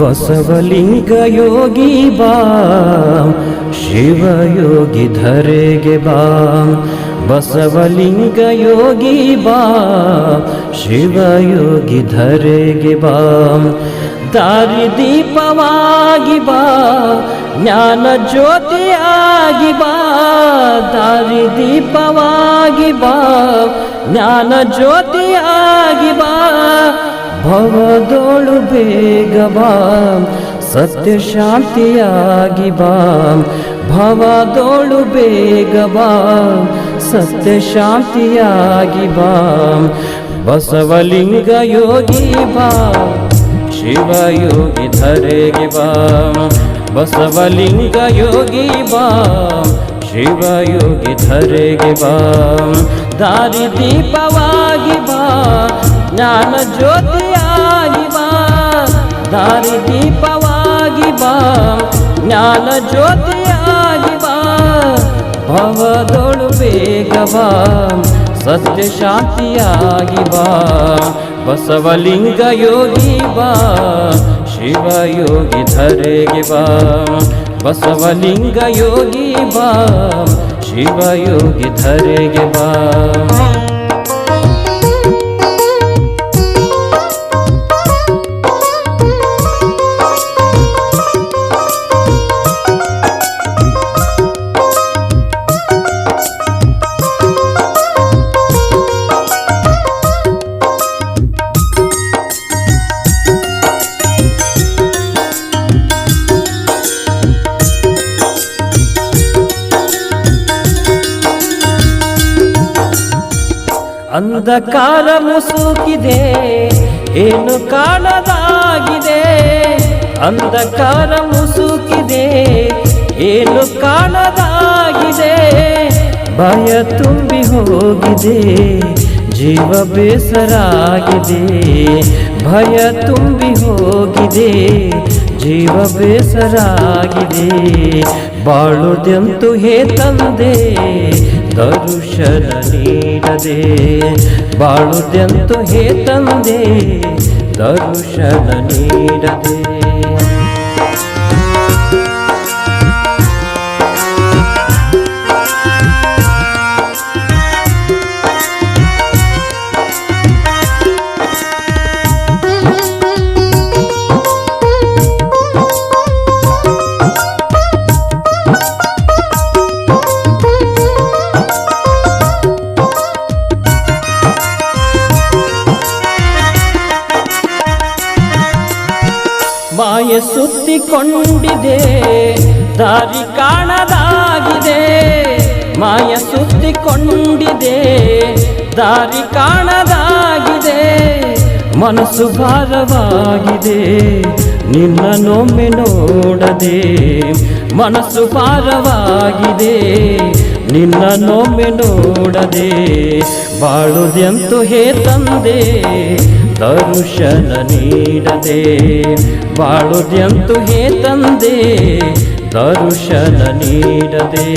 बसवलिङ्गोगी बिवयोगी धरे गे बा बसवलिङ्गयोगी बा शिवयोगी धरे गे बा दारि दीपवागिबा ज्ञान ज्योति आगा दारि दीपवागि बा ज्ञान ज्योति आगिवा ಭವದೋಳು ಬೇಗ ಬಾ, ಸತ್ಯ ಶಾಂತಿಯಾಗಿ ಬಾ. ಭವದೋಳು ಬೇಗ ಬಾ, ಸತ್ಯ ಶಾಂತಿಯಾಗಿ ಬಾ. ಬಸವಲಿಂಗ ಯೋಗಿ ಬಾ ಶಿವಯೋಗಿ ಧರೆಗೆ ಬಾ. ಬಸವಲಿಂಗ ಯೋಗಿ ಬಾ ಶಿವಯೋಗಿ ಧರೆಗೆ ಬಾ. ದಾರಿ ದೀಪವಾಗಿ ಬಾ, ಜ್ಞಾನ ಜ್ಯೋತಿಯಾಗಿ ಬಾ ದಾರಿ ದೀಪವಾಗಿ ಬಾ, ಜ್ಞಾನ ಜ್ಯೋತಿಯಾಗಿ ಬಾ, ಭವದೊಳು ಬೇಗ ಬಾ, ಸತ್ಯ ಶಾಂತಿಯಾಗಿ ಬಾ, ಬಸವಲಿಂಗ ಯೋಗಿ ಬಾ ಶಿವಯೋಗಿ ಧರೆಗೆ ಬಾ, ಬಸವಲಿಂಗ ಯೋಗಿ ಬಾ ಶಿವಯೋಗಿ ಧರೆಗೆ ಬಾ. ಅಂಧಕಾರ ಮುಸುಕಿದೆ, ಏನು ಕಾಣದಾಗಿದೆ? ಅಂಧಕಾರ ಮುಸುಕಿದೆ, ಏನು ಕಾಣದಾಗಿದೆ? ಭಯ ತುಂಬಿ ಹೋಗಿದೆ, ಜೀವ ಬೇಸರಾಗಿದೆ. ಭಯ ತುಂಬಿ ಹೋಗಿದೆ, ಜೀವ ಬೇಸರಾಗಿದೆ. ಬಾಳುದೆಂತು ಹೇ ತಂದೆ ದರುಶನ ನೀಡದೆ ಬಾಳುದೆಂತು ಹೇ ತಂದೆ ದರುಶನ ನೀಡದೆ. ಮಾಯ ಸುತ್ತಿಕೊಂಡಿದೆ, ದಾರಿ ಕಾಣದಾಗಿದೆ. ಮಾಯ ಸುತ್ತಿಕೊಂಡಿದೆ, ದಾರಿ ಕಾಣದಾಗಿದೆ. ಮನಸ್ಸು ಭಾರವಾಗಿದೆ ನಿನ್ನನ್ನೊಮ್ಮೆ ನೋಡದೆ. ಮನಸ್ಸು ಭಾರವಾಗಿದೆ ನಿನ್ನನ್ನೊಮ್ಮೆ ನೋಡದೆ. ಬಾಳುದೆಂತು ಹೇ ತಂದೆ ದರುಶನ ನೀಡದೆ ಬಾಳುದ್ಯಂತು ಹೇ ತಂದೆ ದರ್ಶನ ನೀಡದೆ.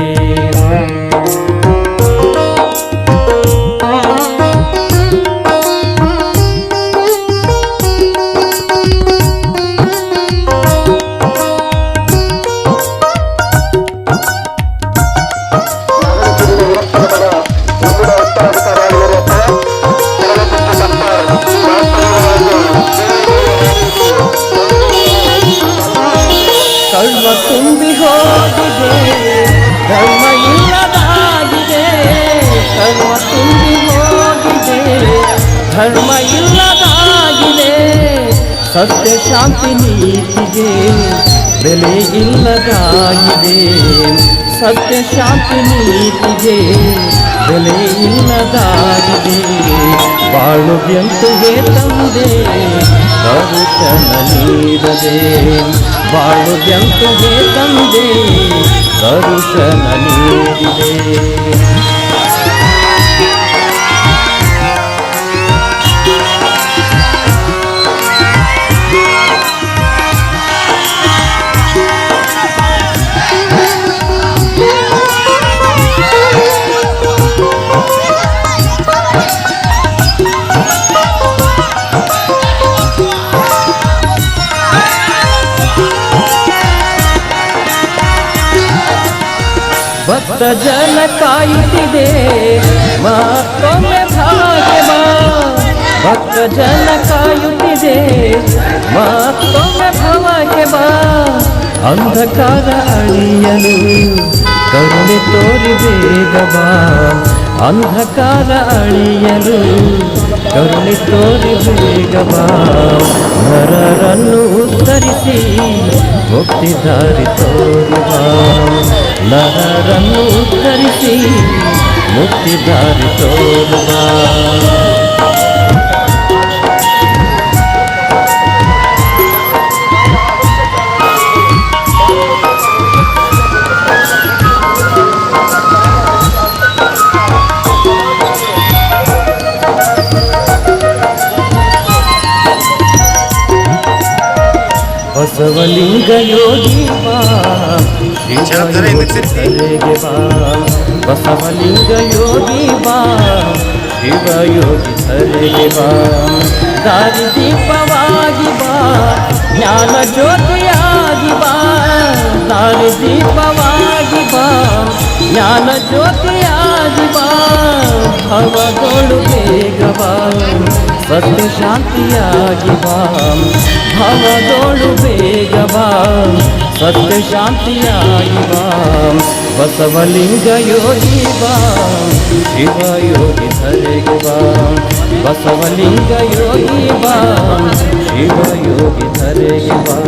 ಕಳ್ಳ ತುಂಬಿ ಹೋಗಿದೆ. ಧರ್ಮ ಇಲ್ಲದಾಗಿದೆ ಧರ್ಮ ತುಂಬಿ ಹೋಗಿದೆ. ಧರ್ಮ ಇಲ್ಲದಾಗಿದೆ ಸತ್ಯ ಶಾಂತಿ ನೀತಿಗೆ ಬೆಲೆ ಇಲ್ಲದಾಗಿದೆ. ಸತ್ಯ ಶಾಂತಿ ನೀತಿಗೆ ಬೆಲೆ ಇಲ್ಲದಾಗಿದೆ. ಬಾಳು ಎಂತುಗೆ ತಂದೆ. ದರುಶನ ನೀಡದೆ ಬಾಳುಗೆಂತುಗೆ ತಂದೆ ದರುಶನ ನೀಡಿದೆ ಭಕ್ತ ಜನ ಕಾಯುತ್ತಿದೆ ಮತ್ತೊಮ್ಮೆ ಭಾಗ್ಯ ಬಾ ಭಕ್ತ ಜನ ಕಾಯುತ್ತಿದೆ ಮತ್ತೊಮ್ಮೆ ಭವಕ್ಕೆ ಬಾ ಅಂಧಕಾರ ಅಳಿಯಲು ಕರುಣೆ ತೋರಿ ಬೇಗ ಬಾ ಅಂಧಕಾರ ಅಳಿಯಲು ಕರುಣೆ ತೋರಿ ಬೇಗ ಬಾ ನರರನ್ನು ಉತ್ತರಿಸಿ ಮುಕ್ತಿ ದಾರಿ ತೋರಿ ಬಾ ನರರನ್ನು ಉತ್ತರಿಸಿ ಮುಕ್ತಿ ದಾರಿ ತೋರಿ ಬಾ ಬಸವಲಿಂಗ ಯೋಗಿ ಬಾ ಶಿವಯೋಗಿ ಸರಿಗೆ ಬಾ ಬಸವಲಿಂಗ ಯೋಗಿ ಬಾ ಶಿವಯೋಗಿ ಸರಿಗೆ ಬಾ ದಾರಿ ದೀಪವಾಗಿ ಬಾ ಜ್ಞಾನ ಜ್ಯೋತಿಯಾಗಿ ಬಾ ದಾರಿ ದೀಪವಾಗಿ ಬಾ ಜ್ಞಾನ ಜ್ಯೋತಿಯಾಗಿ ಬಾ ಭವಗಳು ಬೇಗ ಬಾ ಸತ್ಯ ಶಾಂತಿಯಾಗಿ ಬಾ ಭವದೋಳು ಬೇಗ ಬಾ ಸತ್ಯ ಶಾಂತಿಯಾಗಿ ಬಾ ಬಸವಲಿಂಗ ಯೋಗಿ ಬಾ ಶಿವಯೋಗಿ ಧರೆಗೆ ಬಾ ಬಸವಲಿಂಗ ಯೋಗಿ ಬಾ ಶಿವಯೋಗಿ ಧರೆಗೆ ಬಾ